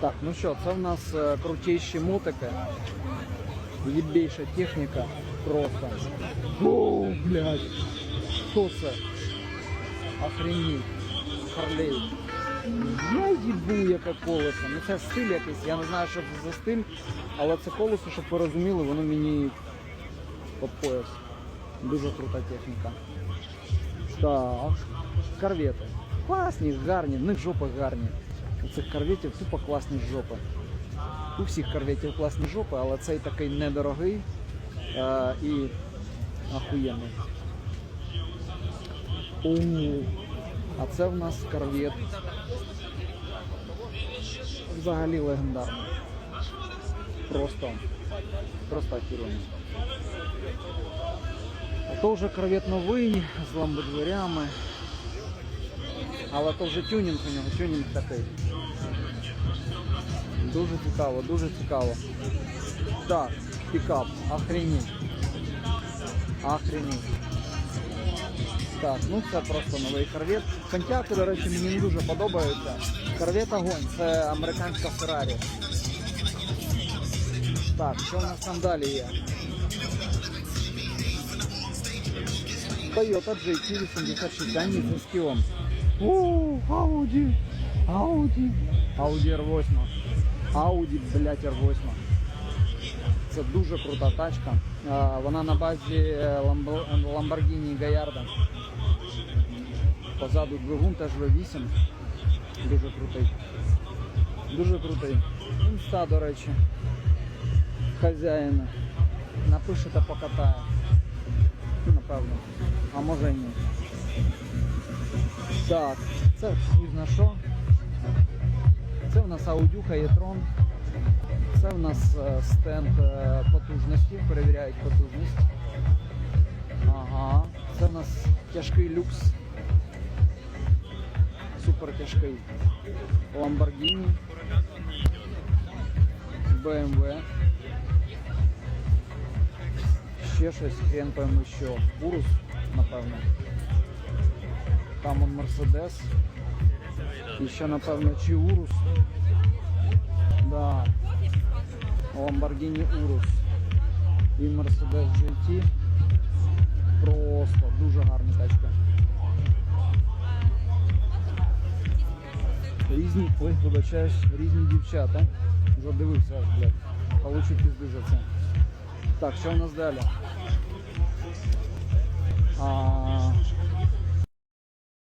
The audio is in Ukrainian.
Так, ну що, це в нас е, крутіші мотики. Єбейша техніка. Просто. О, блядь. Хто це? Охренеть. Харлей. Я їбу яке колесо. Ну це стиль якийсь, я не знаю, що це за стиль, але це колесо, щоб ви розуміли, воно мені під пояс. Дуже крута техніка. Так, корвети. Класні, гарні, в них жопи гарні. Цих корветів тупо класні жопи. У всіх корветів класні жопи, але цей такий недорогий е, і ахуєнний. О, а це в нас корвет. Взагалі легендарний. Просто, просто охеренно. А то вже корвет новий, з ламбодверями. Але то вже тюнінг у нього, тюнінг такий. Дуже цікаво, дуже цікаво. Так, пікап, охренеть. Охренеть. Так, ну це просто новий корвет. Контяки, до речі, мені не дуже подобаються. Корвет огонь, це американська Феррарі. Так, що у нас там далі є? Toyota GT86 Ані з скілом. О, Audi, Audi, Audi R8. Audi, блядь, R8. Це дуже крута тачка. Вона на базі е, Lambo- Lamborghini Gallardo. Позаду двигун теж V8. Дуже крутий. Дуже крутий. Інста, до речі. Хазяїна. Напише та покатає. Напевно. А може і ні. Так, це хуй зна що. Це в нас аудюха e-tron. Це в нас е, стенд е, потужності, перевіряють потужність. Ага, це в нас тяжкий люкс. Супер тяжкий. Lamborghini. BMW. Ще щось, хрен пойму що. Урус, напевно. Там он Мерседес. І ще, напевно, чи Урус. Да. Lamborghini Urus і Mercedes GT. Просто дуже гарна тачка. Різні, ой, вибачаюсь, різні дівчата. Вже дивився, блядь. Получу пізди за це. Так, що у нас далі? А,